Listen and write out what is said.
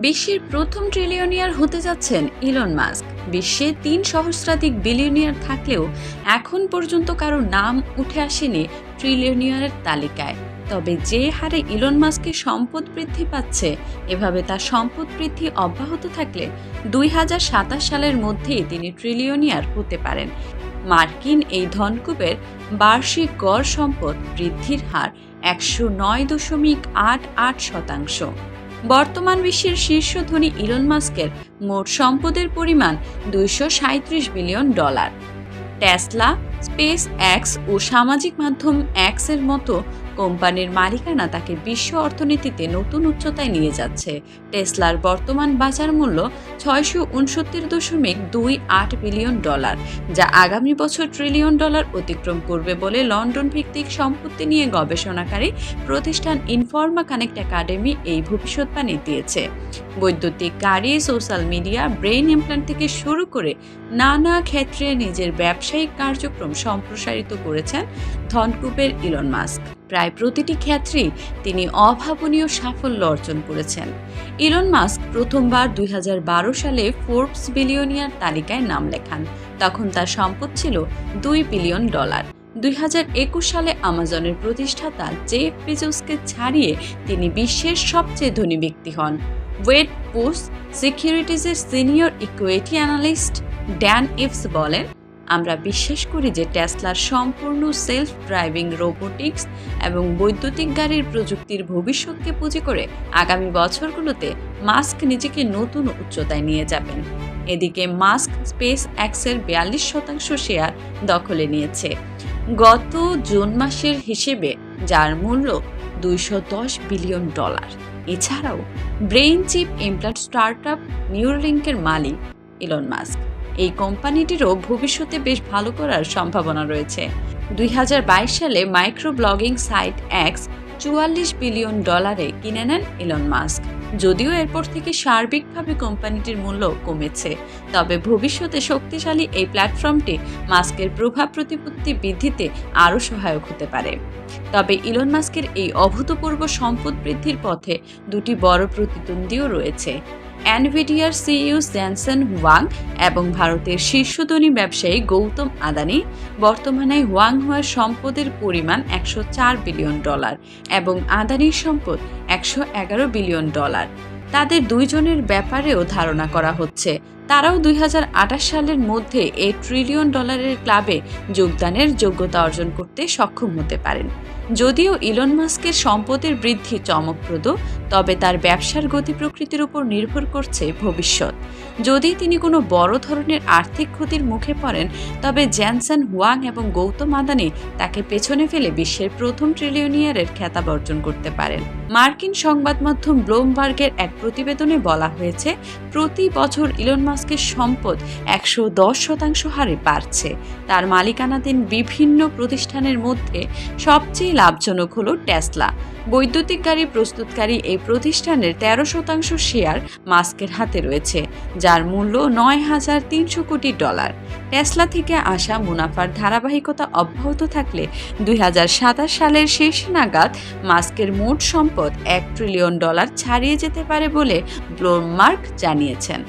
বিশ্বের প্রথম ট্রিলিয়নিয়ার হতে যাচ্ছেন ইলন মাস্ক। বিশ্বে তিন সহস্রাধিক বিলিয়নিয়ার থাকলেও এখন পর্যন্ত কারও নাম উঠে আসেনি ট্রিলিয়নিয়ারের তালিকায়। তবে যে হারে ইলন মাস্কের সম্পদ বৃদ্ধি পাচ্ছে, এভাবে তার সম্পদ বৃদ্ধি অব্যাহত থাকলে দুই হাজার সাতাশ সালের মধ্যেই তিনি ট্রিলিয়নিয়ার হতে পারেন। মার্কিন এই ধনকুবের বার্ষিক গড় সম্পদ বৃদ্ধির হার একশো নয় দশমিক আট আট শতাংশ। বর্তমান বিশ্বের শীর্ষ ধনী ইলন মাস্কের মোট সম্পদের পরিমাণ দুইশো billion dollar. Tesla SpaceX ও সামাজিক মাধ্যম এক্সের মতো কোম্পানির মালিকানা তাকে বিশ্ব অর্থনীতিতে নতুন উচ্চতায় নিয়ে যাচ্ছে। টেসলার বর্তমান বাজার মূল্য ছয়শো উনসত্তর দশমিক দুই আট বিলিয়ন ডলার, যা আগামী বছর ট্রিলিয়ন ডলার অতিক্রম করবে বলে লন্ডন ভিত্তিক সম্পত্তি নিয়ে গবেষণাকারী প্রতিষ্ঠান ইনফর্মা কানেক্ট একাডেমি এই ভবিষ্যৎবাণী দিয়েছে। বৈদ্যুতিক গাড়ি, সোশ্যাল মিডিয়া, ব্রেইন ইমপ্ল্যান্ট থেকে শুরু করে নানা ক্ষেত্রে নিজের ব্যবসায়িক কার্যক্রম সম্প্রসারিত করেছেন ধনকুবের ইলন মাস্ক। প্রায় প্রতিটি ক্ষেত্রেই তিনি অভাবনীয় সাফল্য অর্জন করেছেন। ইলন মাস্ক প্রথমবার দুই হাজার বারো সালে ফোর্বস বিলিয়নিয়ার তালিকায় নাম লেখান। তখন তার সম্পদ ছিল দুই বিলিয়ন ডলার দুই হাজার একুশ সালে আমাজনের প্রতিষ্ঠাতা জেফ বেজোসকে ছাড়িয়ে তিনি বিশ্বের সবচেয়ে ধনী ব্যক্তি হন। ওয়েট পোস্ট সিকিউরিটিজের senior equity analyst Dan Ives বলেন আমরা বিশ্বাস করি যে টেসলার সম্পূর্ণ সেলফ ড্রাইভিং রোবোটিক্স এবং বৈদ্যুতিক গাড়ির প্রযুক্তির ভবিষ্যৎকে পুঁজি করে আগামী বছরগুলোতে মাস্ক নিজেকে নতুন উচ্চতায় নিয়ে যাবেন। এদিকে মাস্ক স্পেস এক্সের বিয়াল্লিশ শতাংশ শেয়ার দখলে নিয়েছে। গত জুন মাসের হিসেবে যার মূল্য দুইশো দশ বিলিয়ন ডলার। এছাড়াও ব্রেইন চিপ ইমপ্লান্ট স্টার্টআপ নিউরলিঙ্কের মালিক ইলন মাস্ক। এই কোম্পানিটিরও ভবিষ্যতে বেশ ভালো করার সম্ভাবনা রয়েছে। দুই হাজার বাইশ সালে মাইক্রো ব্লগিং সাইট অ্যাক্স চুয়াল্লিশ বিলিয়ন ডলারে কিনে নেন ইলন মাস্ক যদিও এরপর থেকে সার্বিকভাবে কোম্পানিটির মূল্য কমেছে, তবে ভবিষ্যতে শক্তিশালী এই প্ল্যাটফর্মটি মাস্কের প্রভাব প্রতিপত্তি বৃদ্ধিতে আরও সহায়ক হতে পারে। তবে ইলন মাস্কের এই অভূতপূর্ব সম্পদ বৃদ্ধির পথে দুটি বড় প্রতিদ্বন্দ্বীও রয়েছে। অ্যানভিডিয়ার সিইও জ্যানসন হুয়াং এবং ভারতের শীর্ষধনী ব্যবসায়ী গৌতম আদানি বর্তমানে হুয়াং হুয়ার সম্পদের পরিমাণ একশো চার বিলিয়ন ডলার এবং আদানির সম্পদ একশো এগারো বিলিয়ন ডলার। তাদের দুইজনের ব্যাপারেও ধারণা করা হচ্ছে। তারাও দুই হাজার আঠাশ সালের মধ্যে এই ট্রিলিয়ন ডলারের ক্লাবে যোগদানের যোগ্যতা অর্জন করতে সক্ষম হতে পারেন। যদিও ইলন মাস্কের সম্পদের বৃদ্ধি চমকপ্রদ, তবে তার ব্যবসার গতি প্রকৃতির উপর নির্ভর করছে ভবিষ্যৎ। যদি তিনি কোনো বড় ধরনের আর্থিক ক্ষতির মুখে পড়েন, তবে জ্যানসন হুয়াং এবং গৌতম আদানি তাকে পেছনে ফেলে বিশ্বের প্রথম ট্রিলিয়নিয়ারের খেতাব অর্জন করতে পারেন। মার্কিন সংবাদ মাধ্যম ব্লুমবার্গের এক প্রতিবেদনে বলা হয়েছে, প্রতি বছর ইলন মাস্কের সম্পদ একশো দশ শতাংশ হারে বাড়ছে। তার মালিকানাধীন বিভিন্ন প্রতিষ্ঠানের মধ্যে সবচেয়ে লাভজনক হলো টেসলা। বৈদ্যুতিক গাড়ি প্রস্তুতকারী এই প্রতিষ্ঠানের তেরো শতাংশ শেয়ার মাস্কের হাতে রয়েছে, যার মূল্য নয় হাজার তিনশো কোটি ডলার। টেসলা থেকে আসা মুনাফার ধারাবাহিকতা অব্যাহত থাকলে দুই হাজার সাতাশ সালের শেষ নাগাদ মাস্কের মোট সম্পদ এক ট্রিলিয়ন ডলার ছাড়িয়ে যেতে পারে বলে ব্লোমমার্ক জানিয়েছেন।